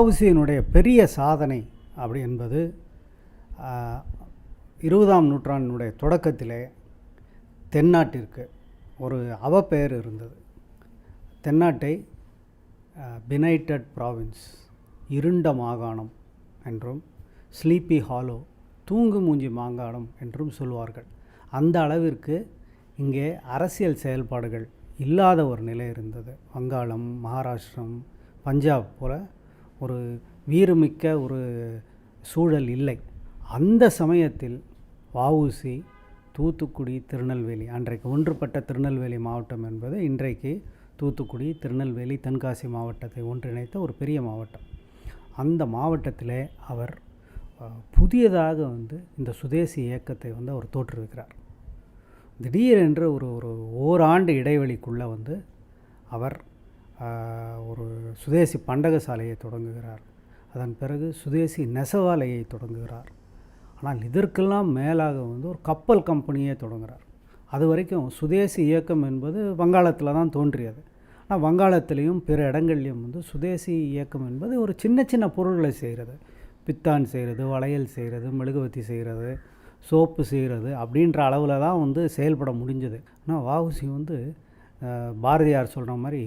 வஉசியினுடைய பெரிய சாதனை அப்படி என்பது இருபதாம் நூற்றாண்டினுடைய தொடக்கத்திலே தென்னாட்டிற்கு ஒரு அவப்பெயர் இருந்தது. தென்னாட்டை பினைட்டட் ப்ராவின்ஸ் இருண்ட மாகாணம் என்றும் ஸ்லீப்பி ஹாலோ தூங்கு மூஞ்சி மாகாணம் என்றும் சொல்வார்கள். அந்த அளவிற்கு இங்கே அரசியல் செயல்பாடுகள் இல்லாத ஒரு நிலை இருந்தது. வங்காளம் மகாராஷ்டிரம் பஞ்சாப் போல ஒரு வீரமிக்க ஒரு சூழல் இல்லை. அந்த சமயத்தில் வஉசி தூத்துக்குடி திருநெல்வேலி அன்றைக்கு ஒன்றுபட்ட திருநெல்வேலி மாவட்டம் என்பது இன்றைக்கு தூத்துக்குடி திருநெல்வேலி தென்காசி மாவட்டத்தை ஒன்றிணைத்த ஒரு பெரிய மாவட்டம். அந்த மாவட்டத்திலே அவர் புதியதாக வந்து இந்த சுதேசி இயக்கத்தை வந்து அவர் தோற்றுவிக்கிறார். திடீரென்று ஒரு ஒரு ஓராண்டு இடைவெளிக்குள்ளே வந்து அவர் ஒரு சுதேசி பண்டக சாலையை தொடங்குகிறார். அதன் பிறகு சுதேசி நெசவாலையை தொடங்குகிறார். ஆனால் இதற்கெல்லாம் மேலாக வந்து ஒரு கப்பல் கம்பெனியே தொடங்குகிறார் அது வரைக்கும் சுதேசி இயக்கம் என்பது வங்காளத்தில் தான் தோன்றியது. ஆனால் வங்காளத்திலையும் பிற இடங்கள்லையும் வந்து சுதேசி இயக்கம் என்பது ஒரு சின்ன சின்ன பொருள்களை செய்கிறது. பித்தான் செய்கிறது வளையல் செய்கிறது மெழுகுவத்தி செய்கிறது சோப்பு செய்கிறது அப்படின்ற அளவில் தான் வந்து செயல்பட முடிஞ்சது. ஆனால் வாவுசி வந்து பாரதியார் சொல்கிற மாதிரி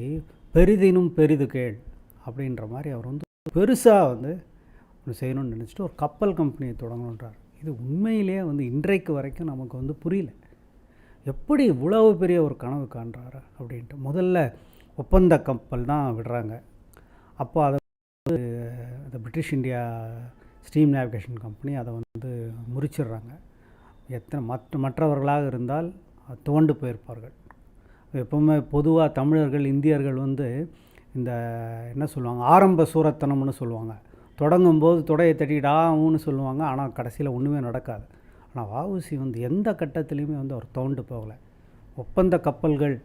பெரிதினும் பெரிது கேள் அப்படின்ற மாதிரி அவர் வந்து பெருசாக வந்து ஒன்று செய்யணும்னு நினச்சிட்டு ஒரு கப்பல் கம்பெனியை தொடங்கணுன்றார். இது உண்மையிலேயே வந்து இன்றைக்கு வரைக்கும் நமக்கு வந்து புரியல. எப்படி இவ்வளவு பெரிய ஒரு கனவு காண்றாரு அப்படின்ட்டு முதல்ல ஒப்பந்த கப்பல் தான் விடுறாங்க. அப்போ அதை வந்து இந்த British India steam navigation company அதை வந்து முறிச்சிடுறாங்க. எத்தனை மற்ற மற்றவர்களாக இருந்தால் துவண்டு போயிருப்பார்கள். எப்பவுமே பொதுவாக தமிழர்கள் இந்தியர்கள் வந்து இந்த என்ன சொல்லுவாங்க ஆரம்ப சூரத்தனம்னு சொல்லுவாங்க. தொடங்கும்போது தொடையை தட்டிடா ஊன்னு சொல்லுவாங்க. ஆனால் கடைசியில் ஒன்றுமே நடக்காது. ஆனால் வஉசி வந்து எந்த கட்டத்துலேயுமே வந்து அவர் தோண்டு போகலை. ஒப்பந்த கப்பல்கள்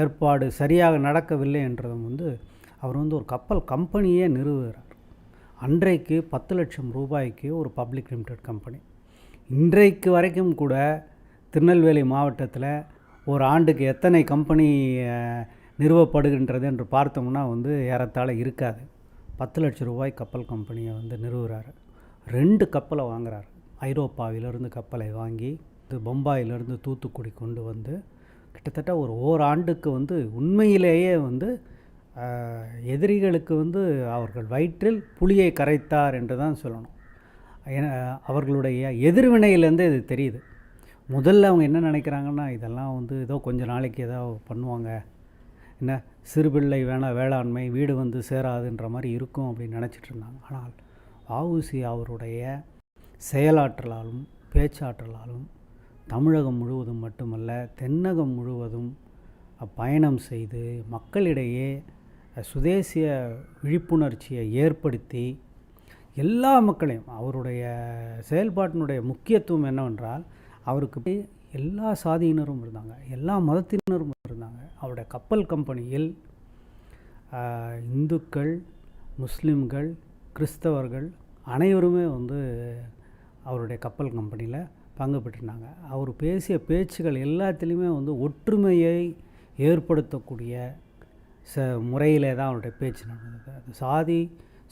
ஏற்பாடு சரியாக நடக்கவில்லை என்றதும் வந்து அவர் வந்து ஒரு கப்பல் கம்பெனியே நிறுவுகிறார். அன்றைக்கு பத்து லட்சம் ரூபாய்க்கு ஒரு பப்ளிக் லிமிடெட் கம்பெனி. இன்றைக்கு வரைக்கும் கூட திருநெல்வேலி மாவட்டத்தில் ஒரு ஆண்டுக்கு எத்தனை கம்பெனி நிறுவப்படுகின்றது என்று பார்த்தோம்னா வந்து ஏறத்தாழ இருக்காது. பத்து லட்சம் ரூபாய் கப்பல் கம்பெனியை வந்து நிறுவுகிறாரு ரெண்டு கப்பலை வாங்குறாரு. ஐரோப்பாவிலிருந்து கப்பலை வாங்கி இது பம்பாயிலிருந்து தூத்துக்குடி கொண்டு வந்து கிட்டத்தட்ட ஒரு ஓராண்டுக்கு வந்து உண்மையிலேயே வந்து எதிரிகளுக்கு வந்து அவர்கள் வயிற்றில் புளியை கரைத்தார் என்று தான் சொல்லணும். ஏன்னா, அவர்களுடைய எதிர்வினையிலேருந்து இது தெரியுது. முதல்ல அவங்க என்ன நினைக்கிறாங்கன்னா இதெல்லாம் வந்து ஏதோ கொஞ்சம் நாளைக்கு ஏதோ பண்ணுவாங்க. என்ன சிறுபிள்ளை வேணா வேளாண்மை வீடு வந்து சேராதுன்ற மாதிரி இருக்கும் அப்படின்னு நினச்சிட்டு இருந்தாங்க. ஆனால் வஉசி அவருடைய செயலாற்றலாலும் பேச்சாற்றலாலும் தமிழகம் முழுவதும் மட்டுமல்ல தென்னகம் முழுவதும் பயணம் செய்து மக்களிடையே சுதேசிய விழிப்புணர்ச்சியை ஏற்படுத்தி எல்லா மக்களையும் அவருடைய செயல்பாட்டினுடைய முக்கியத்துவம் என்னவென்றால் அவருக்கு போய் எல்லா சாதியினரும் இருந்தாங்க. எல்லா மதத்தினரும் இருந்தாங்க. அவருடைய கப்பல் கம்பெனியில் இந்துக்கள் முஸ்லீம்கள் கிறிஸ்தவர்கள் அனைவருமே வந்து அவருடைய கப்பல் கம்பெனியில் பங்கு பெற்றிருந்தாங்க. அவர் பேசிய பேச்சுகள் எல்லாத்துலேயுமே வந்து ஒற்றுமையை ஏற்படுத்தக்கூடிய ச முறையிலே தான் அவருடைய பேச்சு நடந்தது. அது சாதி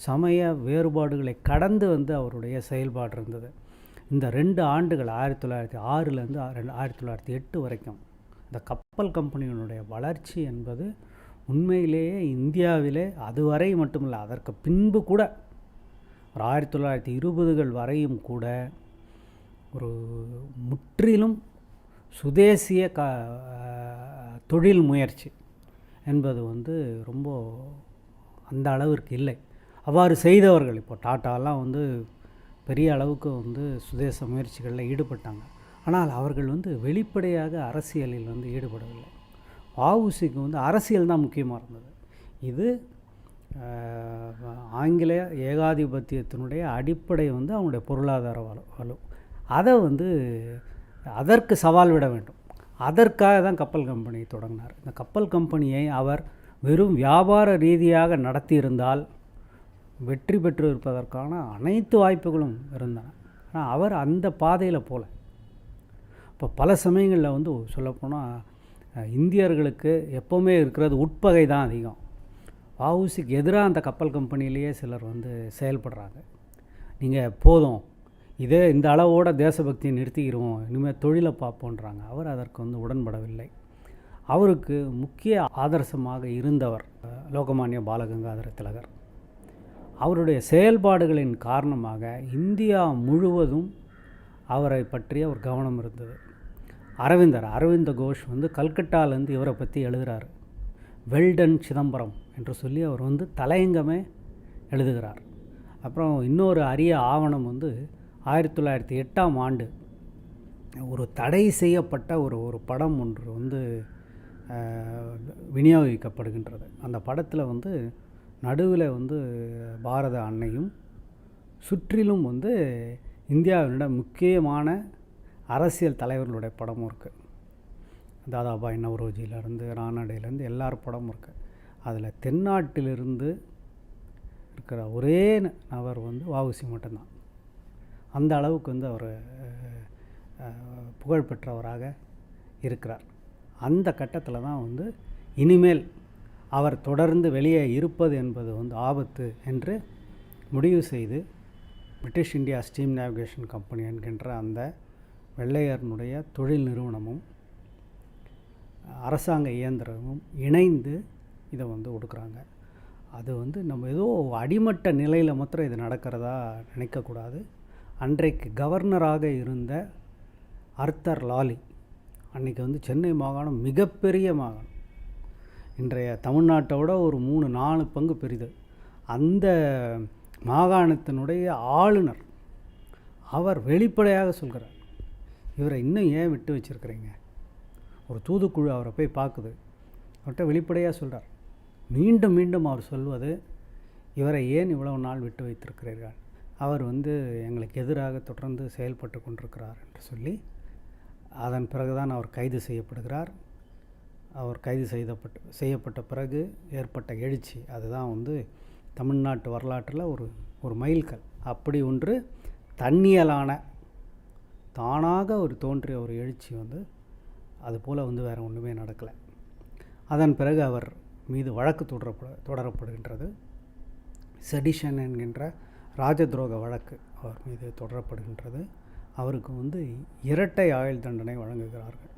சமய வேறுபாடுகளை கடந்து வந்து அவருடைய செயல்பாடு இருந்தது. இந்த ரெண்டு ஆண்டுகள் ஆயிரத்தி தொள்ளாயிரத்தி ஆறுலேருந்து ரெண்டு ஆயிரத்தி தொள்ளாயிரத்தி எட்டு வரைக்கும் இந்த கப்பல் கம்பெனியினுடைய வளர்ச்சி என்பது உண்மையிலேயே இந்தியாவிலே அதுவரை மட்டுமில்லை அதற்கு பின்பு கூட ஒரு ஆயிரத்தி தொள்ளாயிரத்தி இருபதுகள் வரையும் கூட ஒரு முற்றிலும் சுதேசிய க தொழில் முயற்சி என்பது வந்து ரொம்ப அந்த அளவிற்கு இல்லை. அவ்வாறு செய்தவர்கள் இப்போ டாட்டாலாம் வந்து பெரிய அளவுக்கு வந்து சுதேச முயற்சிகளில் ஈடுபட்டாங்க. ஆனால் அவர்கள் வந்து வெளிப்படையாக அரசியலில் வந்து ஈடுபடவில்லை. வஉசிக்கு வந்து அரசியல் தான் முக்கியமாக இருந்தது. இது ஆங்கில ஏகாதிபத்தியத்தினுடைய அடிப்படை வந்து அவங்களுடைய பொருளாதார வலு வலு. அதை வந்து அதற்கு சவால் விட வேண்டும். அதற்காக தான் கப்பல் கம்பெனி தொடங்கினார். இந்த கப்பல் கம்பெனியை அவர் வெறும் வியாபார ரீதியாக நடத்தியிருந்தால் வெற்றி பெற்று இருப்பதற்கான அனைத்து வாய்ப்புகளும் இருந்தன. ஆனால் அவர் அந்த பாதையில் போல. இப்போ பல சமயங்களில் வந்து சொல்லப்போனால் இந்தியர்களுக்கு எப்போவுமே இருக்கிறது உட்பகை தான் அதிகம். வவுசிக்கு எதிராக அந்த கப்பல் கம்பெனிலேயே சிலர் வந்து செயல்படுறாங்க. நீங்கள் போதும். இதே இந்த அளவோட தேசபக்தியை நிறுத்திக்கிறோம் இனிமேல் தொழிலை பார்ப்போன்றாங்க. அவர் அதற்கு வந்து உடன்படவில்லை. அவருக்கு முக்கிய ஆதர்சமாக இருந்தவர் லோகமானிய பாலகங்காதர திலகர். அவருடைய செயல்பாடுகளின் காரணமாக இந்தியா முழுவதும் அவரை பற்றிய ஒரு கவனம் இருந்தது. அரவிந்தர் அரவிந்த கோஷ் வந்து கல்கட்டாலேருந்து இவரை பற்றி எழுதுகிறார் வெல்டன் சிதம்பரம் என்று சொல்லி அவர் வந்து தலையங்கமே எழுதுகிறார். அப்புறம் இன்னொரு அரிய ஆவணம் வந்து ஆயிரத்தி தொள்ளாயிரத்தி எட்டாம் ஆண்டு ஒரு தடை செய்யப்பட்ட ஒரு ஒரு படம் ஒன்று வந்து விநியோகிக்கப்படுகின்றது. அந்த படத்தில் வந்து நடுவில் வந்து பாரத அன்னையும் சுற்றிலும் வந்து இந்தியாவினோட முக்கியமான அரசியல் தலைவர்களுடைய படமும் இருக்குது தாதாபாய் நவரோஜியிலேருந்து ராணாடையிலேருந்து எல்லார் படமும் இருக்குது அதில் தென்னாட்டிலிருந்து இருக்கிற ஒரே நபர் வந்து வாவுசி மட்டும்தான். அந்த அளவுக்கு வந்து அவர் புகழ்பெற்றவராக இருக்கிறார். அந்த கட்டத்தில் தான் வந்து இனிமேல் அவர் தொடர்ந்து வெளியே இருப்பது என்பது வந்து ஆபத்து என்று முடிவு செய்து British India steam navigation company என்கின்ற அந்த வெள்ளையர்னுடைய தொழில் நிறுவனமும் அரசாங்க இயந்திரமும் இணைந்து இதை வந்து கொடுக்குறாங்க அது வந்து நம்ம ஏதோ அடிமட்ட நிலையில் மாத்திரம் இது நடக்கிறதா நினைக்கக்கூடாது. அன்றைக்கு கவர்னராக இருந்த அர்த்தர் லாலி அன்றைக்கி வந்து சென்னை மாகாணம் மிகப்பெரிய மாகாணம். இன்றைய தமிழ்நாட்டோட ஒரு மூணு நாலு பங்கு பெரிது அந்த மாகாணத்தினுடைய ஆளுநர் அவர் வெளிப்படையாக சொல்கிறார் இவரை இன்னும் ஏன் விட்டு வச்சிருக்கிறீங்க? ஒரு தூதுக்குழு அவரை போய் பார்க்குது. அவர்கிட்ட வெளிப்படையாக சொல்கிறார் மீண்டும் மீண்டும் அவர் சொல்வது இவரை ஏன் இவ்வளவு நாள் விட்டு வைத்திருக்கிறீர்கள்? அவர் வந்து எங்களுக்கு எதிராக தொடர்ந்து செயல்பட்டு கொண்டிருக்கிறார் என்று சொல்லி அதன் பிறகுதான் அவர் கைது செய்யப்படுகிறார். அவர் கைது செய்யப்பட்ட செய்யப்பட்ட பிறகு ஏற்பட்ட எழுச்சி அதுதான் வந்து தமிழ்நாட்டு வரலாற்றில் ஒரு ஒரு மைல்கல். அப்படி ஒன்று தன்னியலான தானாக ஒரு தோன்றிய ஒரு எழுச்சி வந்து அதுபோல் வந்து வேறு ஒன்றுமே நடக்கலை. அதன் பிறகு அவர் மீது வழக்கு தொடரப்பட தொடரப்படுகின்றது. செடிஷன் என்கின்ற ராஜ துரோக வழக்கு அவர் மீது தொடரப்படுகின்றது. அவருக்கு வந்து இரட்டை ஆயுள் தண்டனை வழங்குகிறார்கள்.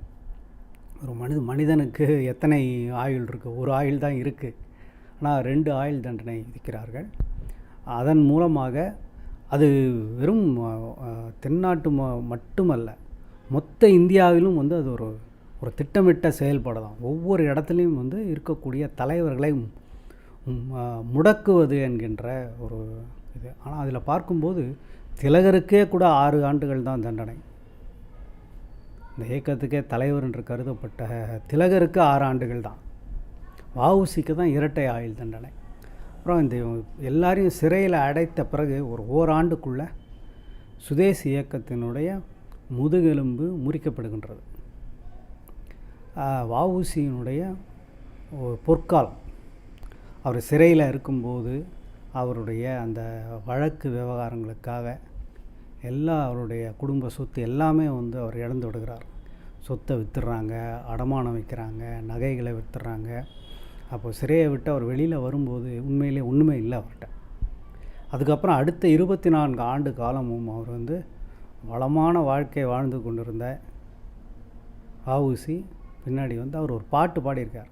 ஒரு மனித மனிதனுக்கு எத்தனை ஆயுள் இருக்குது ஒரு ஆயுள் தான் இருக்குது ஆனால் ரெண்டு ஆயுள் தண்டனை விதிக்கிறார்கள். அதன் மூலமாக அது வெறும் தென்னாட்டு ம- மட்டுமல்ல மொத்த இந்தியாவிலும் வந்து அது ஒரு ஒரு திட்டமிட்ட செயல்பாடு தான். ஒவ்வொரு இடத்துலையும் வந்து இருக்கக்கூடிய தலைவர்களை முடக்குவது என்கின்ற ஒரு இது. ஆனால் அதில் பார்க்கும்போது திலகருக்கே கூட ஆறு ஆண்டுகள் தான் தண்டனை. இந்த இயக்கத்துக்கே தலைவர் என்று கருதப்பட்ட திலகருக்கு ஆறு ஆண்டுகள் தான். வஉசிக்கு தான் இரட்டை ஆயுள் தண்டனை. அப்புறம் இந்த எல்லாரையும் சிறையில் அடைத்த பிறகு ஒரு ஓராண்டுக்குள்ளே சுதேசி இயக்கத்தினுடைய முதுகெலும்பு முறிக்கப்படுகின்றது. வஉசியினுடைய ஒரு பொற்காலம். அவர் சிறையில் இருக்கும்போது அவருடைய அந்த வழக்கு விவகாரங்களுக்காக எல்லா அவருடைய குடும்ப சொத்து எல்லாமே வந்து அவர் இழந்து விடுகிறார். சொத்தை விற்றுறாங்க அடமானம் வைக்கிறாங்க நகைகளை விற்றுறாங்க அப்போ சிறையை விட்டு அவர் வெளியில் வரும்போது உண்மையிலே ஒன்றுமே இல்லை அவர்கிட்ட. அதுக்கப்புறம் அடுத்த இருபத்தி நான்கு ஆண்டு காலமும் அவர் வந்து வளமான வாழ்க்கை வாழ்ந்து கொண்டிருந்த ஆவுசி பின்னாடி வந்து அவர் ஒரு பாட்டு பாடியிருக்கார்.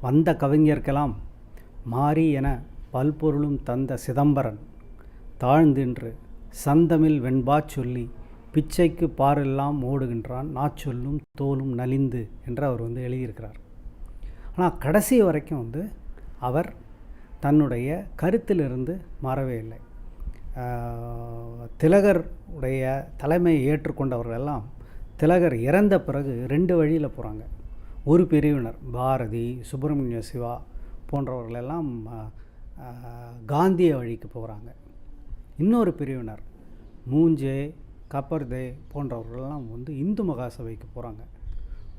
வந்த கவிஞர்க்கெல்லாம் மாறி என பல்பொருளும் தந்த சிதம்பரன் தாழ்ந்தின்று சந்தமில் வெண்பா சொல்லி பிச்சைக்கு பாரெல்லாம் ஓடுகின்றான் நாச்சொல்லும் தோலும் நலிந்து என்று அவர் வந்து எழுதியிருக்கிறார். ஆனால் கடைசி வரைக்கும் வந்து அவர் தன்னுடைய கருத்திலிருந்து மாறவே இல்லை. திலகர் உடைய தலைமையை ஏற்றுக்கொண்டவர்கள் எல்லாம் திலகர் இறந்த பிறகு ரெண்டு வழியில் போகிறாங்க ஒரு பிரிவினர் பாரதி சுப்பிரமணிய சிவா போன்றவர்களெல்லாம் காந்திய வழிக்கு போகிறாங்க இன்னொரு பிரிவினர் மூஞ்சே கப்பர்தே போன்றவர்கள்லாம் வந்து இந்து மகாசபைக்கு போகிறாங்க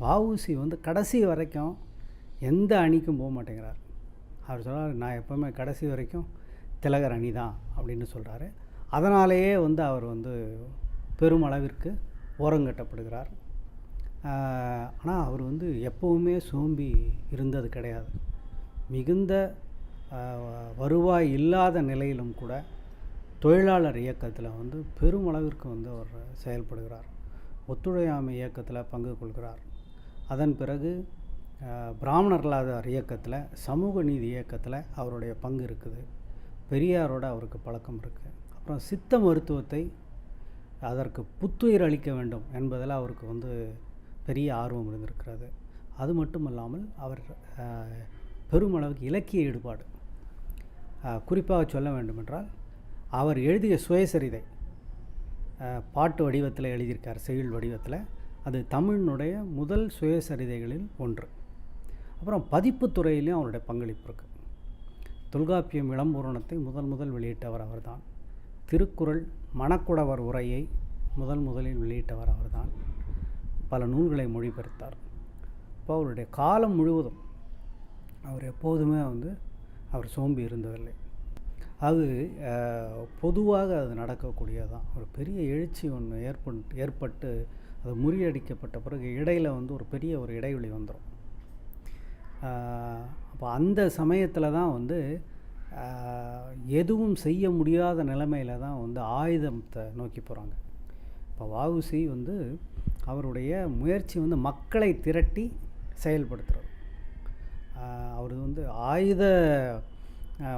வஉசி வந்து கடைசி வரைக்கும் எந்த அணிக்கும் போக மாட்டேங்கிறார். அவர் சொல்கிறார் நான் எப்போவுமே கடைசி வரைக்கும் திலகர் அணி தான் அப்படின்னு சொல்கிறாரு அதனாலேயே வந்து அவர் வந்து பெருமளவிற்கு ஓரங்கட்டப்படுகிறார் ஆனால் அவர் வந்து எப்போவுமே சோம்பி இருந்தது கிடையாது. மிகுந்த வருவாய் இல்லாத நிலையிலும் கூட தொழிலாளர் இயக்கத்தில் வந்து பெருமளவிற்கு வந்து அவர் செயல்படுகிறார். ஒத்துழையாமை இயக்கத்தில் பங்கு கொள்கிறார். அதன் பிறகு பிராமணர்களாதார் இயக்கத்தில் சமூக நீதி இயக்கத்தில் அவருடைய பங்கு இருக்குது. பெரியாரோட அவருக்கு பழக்கம் இருக்குது அப்புறம் சித்த மருத்துவத்தை அதற்கு புத்துயிர் அளிக்க வேண்டும் என்பதில் அவருக்கு வந்து பெரிய ஆர்வம் இருந்திருக்கிறது. அது மட்டும் இல்லாமல் அவர் பெருமளவுக்கு இலக்கிய ஈடுபாடு. குறிப்பாக சொல்ல வேண்டுமென்றால் அவர் எழுதிய சுயசரிதை பாட்டு வடிவத்தில் எழுதியிருக்கார் செயல் வடிவத்தில். அது தமிழினுடைய முதல் சுயசரிதைகளில் ஒன்று. அப்புறம் பதிப்பு துறையிலையும் அவருடைய பங்களிப்பு இருக்குது தொல்காப்பியம் இளம்பூரணத்தை முதல் முதல் வெளியிட்டவர் அவர்தான். திருக்குறள் மணக்குடவர் உரையை முதல் முதலில் வெளியிட்டவர் அவர்தான். பல நூல்களை மொழிபெயர்த்தார். இப்போ அவருடைய காலம் முழுவதும் அவர் எப்போதுமே வந்து அவர் சோம்பி இருந்ததில்லை. அது பொதுவாக அது நடக்கக்கூடியதான் ஒரு பெரிய எழுச்சி ஒன்று ஏற்பட்டு ஏற்பட்டு அது முறியடிக்கப்பட்ட பிறகு இடையில வந்து ஒரு பெரிய ஒரு இடைவெளி வந்துடும் அப்போ அந்த சமயத்தில் தான் வந்து எதுவும் செய்ய முடியாத நிலைமையில தான் வந்து ஆயுதத்தை நோக்கி போகிறாங்க இப்போ வாவுசி வந்து அவருடைய முயற்சி வந்து மக்களை திரட்டி செயல்படுத்துறது. அவர் வந்து ஆயுத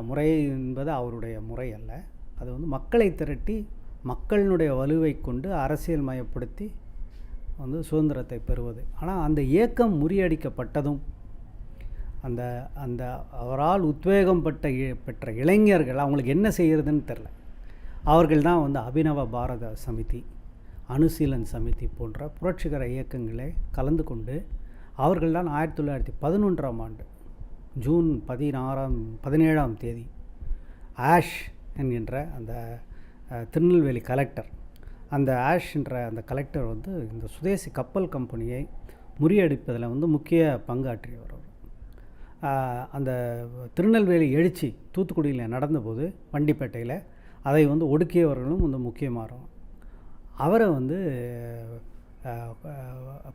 முறை என்பது அவருடைய முறை அல்ல. அது வந்து மக்களை திரட்டி மக்களினுடைய வலுவை கொண்டு அரசியல் மயப்படுத்தி வந்து சுதந்திரத்தை பெறுவது. ஆனால் அந்த இயக்கம் முறியடிக்கப்பட்டதும் அந்த அந்த அவரால் உத்வேகம் பட்ட இ- பெற்ற இளைஞர்கள் அவங்களுக்கு என்ன செய்கிறதுன்னு தெரில அவர்கள் தான் வந்து அபினவ பாரத சமிதி அனுசீலன் சமிதி போன்ற புரட்சிகர இயக்கங்களே கலந்து கொண்டு அவர்கள் தான் ஆயிரத்தி தொள்ளாயிரத்தி பதினொன்றாம் ஆண்டு ஜூன் பதினாறாம் பதினேழாம் தேதி ஆஷ் என்கின்ற அந்த திருநெல்வேலி கலெக்டர். அந்த ஆஷ் என்ற அந்த கலெக்டர் வந்து இந்த சுதேசி கப்பல் கம்பெனியை முறியடிப்பதில் வந்து முக்கிய பங்காற்றியவர் அவர். அந்த திருநெல்வேலி எழுச்சி தூத்துக்குடியில் நடந்தபோது வண்டிப்பேட்டையில் அதை வந்து ஒடுக்கியவர்களும் வந்து முக்கியமாகும் அவரை வந்து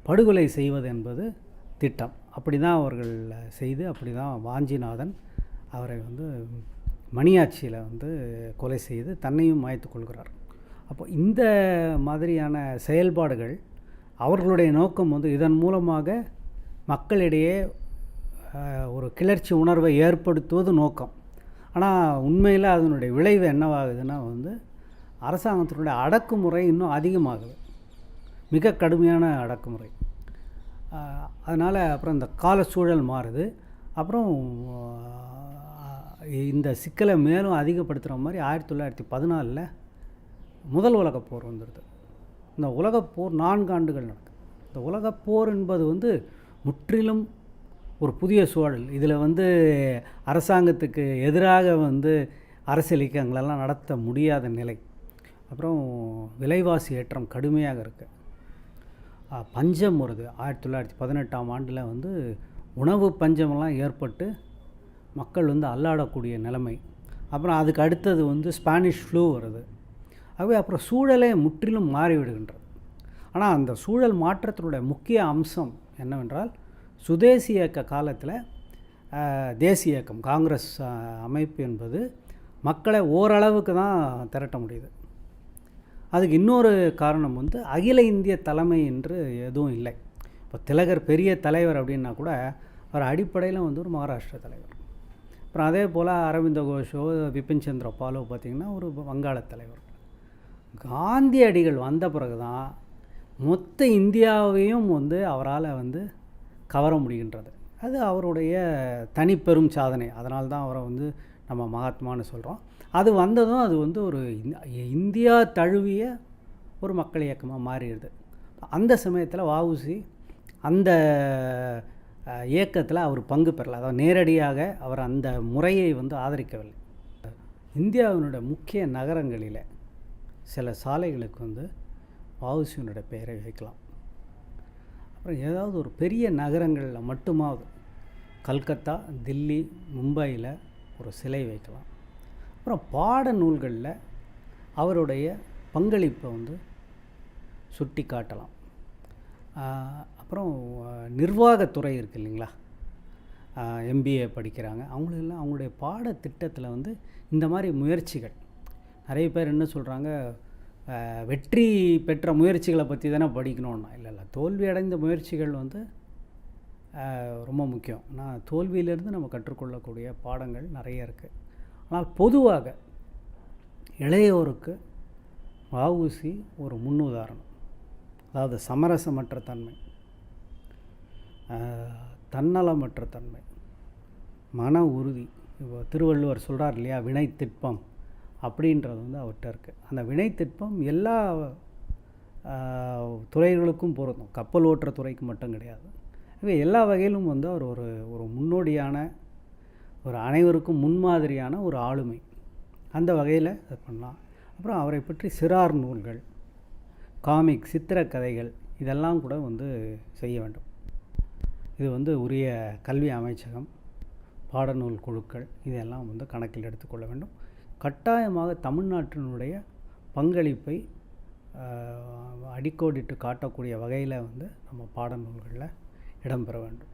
படுகொலை செய்வது என்பது திட்டம். அப்படி தான் அவர்கள் செய்து அப்படி தான் வாஞ்சிநாதன் அவரை வந்து மணியாட்சியில் வந்து கொலை செய்து தன்னையும் மாய்த்து கொள்கிறார். அப்போ இந்த மாதிரியான செயல்பாடுகள் அவர்களுடைய நோக்கம் வந்து இதன் மூலமாக மக்களிடையே ஒரு கிளர்ச்சி உணர்வை ஏற்படுத்துவது நோக்கம். ஆனால் உண்மையில் அதனுடைய விளைவு என்னவாகுதுன்னா வந்து அரசாங்கத்தினுடைய அடக்குமுறை இன்னும் அதிகமாகுது. மிக கடுமையான அடக்குமுறை. அதனால் அப்புறம் இந்த கால சூழல் மாறுது. அப்புறம் இந்த சிக்கலை மேலும் அதிகப்படுத்துகிற மாதிரி ஆயிரத்தி தொள்ளாயிரத்தி பதினாலில் முதல் உலகப்போர் வந்துடுது இந்த உலகப்போர் நான்கு ஆண்டுகள் நடக்குது. இந்த உலகப்போர் என்பது வந்து முற்றிலும் ஒரு புதிய சூழல். இதில் வந்து அரசாங்கத்துக்கு எதிராக வந்து அரசியல் இயக்கங்களெல்லாம் நடத்த முடியாத நிலை. அப்புறம் விலைவாசி ஏற்றம் கடுமையாக இருக்குது பஞ்சம் வருது. ஆயிரத்தி தொள்ளாயிரத்தி பதினெட்டாம் ஆண்டில் வந்து உணவு பஞ்சமெல்லாம் ஏற்பட்டு மக்கள் வந்து அல்லாடக்கூடிய நிலைமை. அப்புறம் அதுக்கு அடுத்தது வந்து ஸ்பானிஷ் ஃப்ளூ வருது. ஆகவே அப்புறம் சூழலே முற்றிலும் மாறிவிடுகின்றது. ஆனால் அந்த சூழல் மாற்றத்தினுடைய முக்கிய அம்சம் என்னவென்றால் சுதேசி இயக்க காலத்தில் தேசிய இயக்கம் காங்கிரஸ் அமைப்பு என்பது மக்களை ஓரளவுக்கு தான் திரட்ட முடியுது. அதுக்கு இன்னொரு காரணம் வந்து அகில இந்திய தலைமை என்று எதுவும் இல்லை. இப்போ திலகர் பெரிய தலைவர் அப்படின்னா கூட அவர் அடிப்படையில் வந்து ஒரு மகாராஷ்டிர தலைவர். அப்புறம் அதே போல் அரவிந்த கோஷோ விபின் சந்திர பாலோ பார்த்திங்கன்னா ஒரு வங்காள தலைவர். காந்தியடிகள் வந்த பிறகு தான் மொத்த இந்தியாவையும் வந்து அவரால் வந்து கவர முடிகின்றது. அது அவருடைய தனிப்பெரும் சாதனை. அதனால்தான் அவரை வந்து நம்ம மகாத்மான்னு சொல்கிறோம் அது வந்ததும் அது வந்து ஒரு இந்- இந்தியா தழுவிய ஒரு மக்கள் இயக்கமாக மாறிடுது. அந்த சமயத்தில் வஉசி அந்த இயக்கத்தில் அவர் பங்கு பெறலை. அதாவது நேரடியாக அவர் அந்த முறையை வந்து ஆதரிக்கவில்லை. இந்தியாவினுடைய முக்கிய நகரங்களில் சில சாலைகளுக்கு வந்து வஉசியினுடைய பெயரை வைக்கலாம். அப்புறம் ஏதாவது ஒரு பெரிய நகரங்களில் மட்டுமாவது கல்கத்தா தில்லி மும்பையில் ஒரு சிலை வைக்கலாம். அப்புறம் பாட நூல்களில் அவருடைய பங்களிப்பை வந்து சுட்டி காட்டலாம். அப்புறம் நிர்வாகத்துறை இருக்குது இல்லைங்களா? எம்பிஏ படிக்கிறாங்க. அவங்களெல்லாம் அவங்களுடைய பாடத்திட்டத்தில் வந்து இந்த மாதிரி முயற்சிகள். நிறைய பேர் என்ன சொல்கிறாங்க வெற்றி பெற்ற முயற்சிகளை பற்றி தானே படிக்கணும்னா. இல்லை இல்லை தோல்வி அடைந்த முயற்சிகள் வந்து ரொம்ப முக்கியம். நான் தோல்வியிலேருந்து நம்ம கற்றுக்கொள்ளக்கூடிய பாடங்கள் நிறைய இருக்குது ஆனால் பொதுவாக இளையோருக்கு வஉசி ஒரு முன்னுதாரணம். அதாவது சமரசமற்ற தன்மை. தன்னலமற்ற தன்மை. மன உறுதி. இப்போ திருவள்ளுவர் சொல்கிறார் இல்லையா வினைத்திட்பம் அப்படின்றது வந்து அவர்கிட்ட இருக்குது அந்த வினைத்திட்பம் எல்லா துறைகளுக்கும் பொருந்தும். கப்பல் ஓட்டுற துறைக்கு மட்டும் கிடையாது. எனவே எல்லா வகையிலும் வந்து அவர் ஒரு ஒரு முன்னோடியான ஒரு அனைவருக்கும் முன்மாதிரியான ஒரு ஆளுமை. அந்த வகையில் அது பண்ணலாம். அப்புறம் அவரை பற்றி சிறார் நூல்கள் காமிக் சித்திரக்கதைகள் இதெல்லாம் கூட வந்து செய்ய வேண்டும். இது வந்து உரிய கல்வி அமைச்சகம் பாடநூல் குழுக்கள் இதெல்லாம் வந்து கணக்கில் எடுத்துக்கொள்ள வேண்டும். கட்டாயமாக தமிழ்நாட்டினுடைய பங்களிப்பை அடிக்கோடிட்டு காட்டக்கூடிய வகையில் வந்து நம்ம பாடநூல்களில் இடம்பெற வேண்டும்.